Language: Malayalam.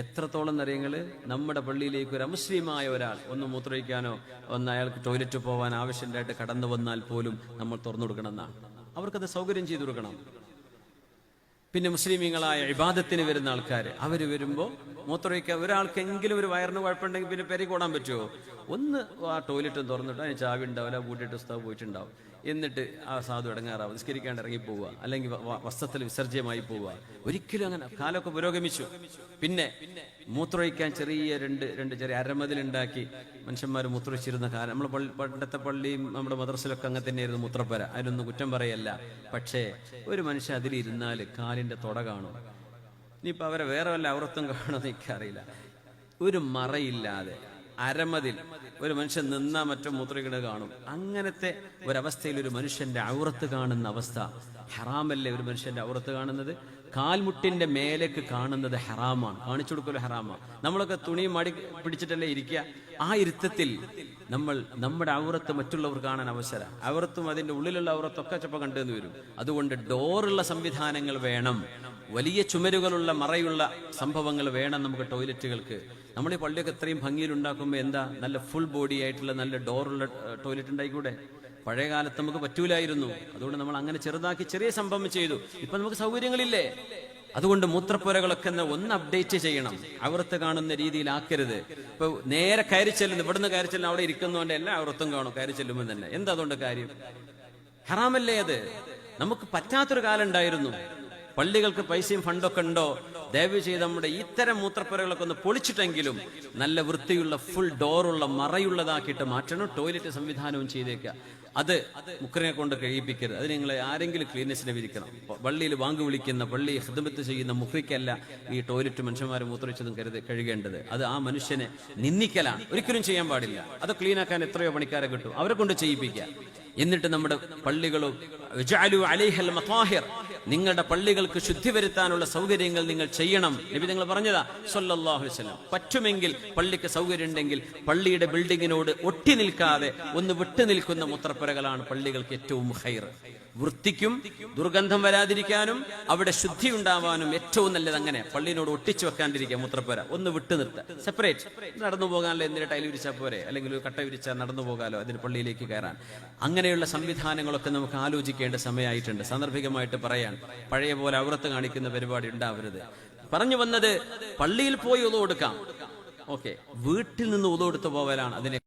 എത്രത്തോളം നിറയങ്ങൾ നമ്മുടെ പള്ളിയിലേക്ക് ഒരു അമുസ്ലിമായ ഒരാൾ ഒന്ന് മൂത്രയിക്കാനോ ഒന്ന് അയാൾക്ക് ടോയ്ലറ്റ് പോകാൻ ആവശ്യമായിട്ട് കടന്നു വന്നാൽ പോലും നമ്മൾ തുറന്നു കൊടുക്കണം എന്നാണ്. അവർക്കത് സൗകര്യം ചെയ്തു കൊടുക്കണം. പിന്നെ മുസ്ലിമീങ്ങളായ ഇബാദത്തിന് വരുന്ന ആൾക്കാർ അവർ വരുമ്പോൾ മൂത്രമൊഴിക്കാൻ ഒരാൾക്കെങ്കിലും ഒരു വയറിന് കുഴപ്പമുണ്ടെങ്കിൽ പിന്നെ പെരി കൂടാൻ പറ്റുമോ ഒന്ന് ആ ടോയ്ലറ്റ് തുറന്നിട്ട് അതിന് ചാവി ഉണ്ടാവില്ല കൂട്ടിയിട്ട് ഉസ്താവ് പോയിട്ടുണ്ടാവും. എന്നിട്ട് ആ സാധു ഇടങ്ങാറാവും നിസ്കരിക്കാണ്ട് ഇറങ്ങി പോവുക അല്ലെങ്കിൽ വസ്ത്രത്തിൽ വിസർജ്യമായി പോവുക. ഒരിക്കലും അങ്ങനെ കാലമൊക്കെ പുരോഗമിച്ചു. പിന്നെ മൂത്രമൊഴിക്കാൻ ചെറിയ രണ്ട് രണ്ട് ചെറിയ അരമതിലുണ്ടാക്കി മനുഷ്യന്മാർ മൂത്രമൊഴിച്ചിരുന്ന കാലം. നമ്മൾ പള്ളി പണ്ടത്തെ പള്ളിയും നമ്മുടെ മദ്രസിലൊക്കെ അങ്ങനെ തന്നെയായിരുന്നു മൂത്രപ്പര. അതിനൊന്നും കുറ്റം പറയല്ല. പക്ഷേ ഒരു മനുഷ്യൻ അതിലിരുന്നാൽ കാലിന്റെ തുട കാണും. ഇനിയിപ്പോൾ അവരെ വേറെ വല്ല ഔറത്തും കാണുമെന്ന് എനിക്കറിയില്ല. ഒരു മറയില്ലാതെ. അരമതിൽ ഒരു മനുഷ്യൻ നിന്നാ മറ്റോ മൂത്രയിട കാണും. അങ്ങനത്തെ ഒരവസ്ഥയിൽ ഒരു മനുഷ്യന്റെ ഔറത്ത് കാണുന്ന അവസ്ഥ ഹറാമല്ലേ ഒരു മനുഷ്യന്റെ ഔറത്ത് കാണുന്നത്? കാൽമുട്ടിന്റെ മേലേക്ക് കാണുന്നത് ഹറാമാണ്. കാണിച്ചു കൊടുക്കൽ ഹറാമാണ്. നമ്മളൊക്കെ തുണി മടി പിടിച്ചിട്ടല്ലേ ഇരിക്കുക? ആ ഇരുത്തത്തിൽ നമ്മൾ നമ്മുടെ ഔറത്ത് മറ്റുള്ളവർ കാണാൻ അവസരം. ഔറത്തും അതിന്റെ ഉള്ളിലുള്ള ഔറത്തൊക്കെ ചിലപ്പോൾ കണ്ടെന്ന് വരും. അതുകൊണ്ട് ഡോറുള്ള സംവിധാനങ്ങൾ വേണം. വലിയ ചുമരുകളുള്ള മറയുള്ള സംഭവങ്ങൾ വേണം നമുക്ക് ടോയ്ലറ്റുകൾക്ക്. നമ്മൾ ഈ പള്ളിയൊക്കെ ഇത്രയും ഭംഗിയിൽ ഉണ്ടാക്കുമ്പോൾ എന്താ നല്ല ഫുൾ ബോഡി ആയിട്ടുള്ള നല്ല ഡോറുള്ള ടോയ്ലറ്റ് ഉണ്ടായിക്കൂടെ? പഴയ കാലത്ത് നമുക്ക് പറ്റൂലായിരുന്നു. അതുകൊണ്ട് നമ്മൾ അങ്ങനെ ചെറുതാക്കി ചെറിയ സംഭവം ചെയ്തു. ഇപ്പൊ നമുക്ക് സൗകര്യങ്ങളില്ലേ? അതുകൊണ്ട് മൂത്രപ്പുരകളൊക്കെ ഒന്ന് അപ്ഡേറ്റ് ചെയ്യണം. അവർത്ത് കാണുന്ന രീതിയിലാക്കരുത്. ഇപ്പൊ നേരെ കയറി ചെല്ലുന്നു ഇവിടുന്ന് കയറി ചെല്ലുന്ന അവിടെ ഇരിക്കുന്നതുകൊണ്ട് എല്ലാ അവർത്തും കാണും കയറി ചെല്ലുമ്പോൾ തന്നെ. എന്താ അതുകൊണ്ട് കാര്യം? ഹറാമല്ലേ അത്? നമുക്ക് പറ്റാത്തൊരു കാലം ഉണ്ടായിരുന്നു. പള്ളികൾക്ക് പൈസയും ഫണ്ടൊക്കെ ഉണ്ടോ? ദയവ് ചെയ്ത് നമ്മുടെ ഇത്തരം മൂത്രപ്പുരകളൊക്കെ ഒന്ന് പൊളിച്ചിട്ടെങ്കിലും നല്ല വൃത്തിയുള്ള ഫുൾ ഡോറുള്ള മറയുള്ളതാക്കിയിട്ട് മാറ്റണം ടോയ്ലറ്റ് സംവിധാനവും ചെയ്തേക്കുക. അത് മുക്കറിനെ കൊണ്ട് കഴിയിപ്പിക്കരുത്. അത് നിങ്ങളെ ആരെങ്കിലും ക്ലീനസിനെ വിരിക്കണം പള്ളിയിൽ വാങ്ങു വിളിക്കുന്ന പള്ളി ഹൃദമത്ത് ചെയ്യുന്ന മുഖ്രിക്കല്ല ഈ ടോയ്ലറ്റ് മനുഷ്യന്മാർ മൂത്രവെച്ചതും കരുത് കഴുകേണ്ടത്. അത് ആ മനുഷ്യനെ നിന്ദിക്കലാണ്. ഒരിക്കലും ചെയ്യാൻ പാടില്ല. അത് ക്ലീനാക്കാൻ എത്രയോ പണിക്കാരെ കിട്ടും. അവരെ കൊണ്ട് ചെയ്യിപ്പിക്കുക. എന്നിട്ട് നമ്മുടെ പള്ളികളും നിങ്ങളുടെ പള്ളികൾക്ക് ശുദ്ധി വരുത്താനുള്ള സൗകര്യങ്ങൾ നിങ്ങൾ ചെയ്യണം. നബി നിങ്ങൾ പറഞ്ഞതാ സല്ലല്ലാഹു അലൈഹി വസല്ലം. പറ്റുമെങ്കിൽ പള്ളിക്ക് സൗകര്യം ഉണ്ടെങ്കിൽ പള്ളിയുടെ ബിൽഡിങ്ങിനോട് ഒട്ടി നിൽക്കാതെ ഒന്ന് വിട്ടു നിൽക്കുന്ന മുത്രപ്പുരകളാണ് പള്ളികൾക്ക് ഏറ്റവും ഹൈർ വൃത്തിക്കും ദുർഗന്ധം വരാതിരിക്കാനും അവിടെ ശുദ്ധി ഉണ്ടാവാനും ഏറ്റവും നല്ലത് അങ്ങനെ. പള്ളിനോട് ഒട്ടിച്ചു വെക്കാണ്ടിരിക്കുക മുത്രപ്പുര. ഒന്ന് വിട്ടു നിർത്തുക സെപ്പറേറ്റ് നടന്നു പോകാനല്ലോ എന്തിനാ ടൈൽ വിരിച്ചാൽ പോരെ? അല്ലെങ്കിൽ ഒരു കട്ട വിരിച്ചാൽ നടന്നു പോകാലോ? അതിന് പള്ളിയിലേക്ക് കയറാൻ. അങ്ങനെയുള്ള സംവിധാനങ്ങളൊക്കെ നമുക്ക് ആലോചിക്കേണ്ട സമയമായിട്ടുണ്ട്. സാന്ദർഭികമായിട്ട് പറയാൻ പഴയ പോലെ ഔറത്ത് കാണിക്കുന്ന പരിപാടി ഉണ്ടാവരുത്. പറഞ്ഞു വന്നത് പള്ളിയിൽ പോയി ഒതു കൊടുക്കാം ഓക്കെ. വീട്ടിൽ നിന്ന് ഒതു കൊടുത്തു പോവലാണ്. അതിനെ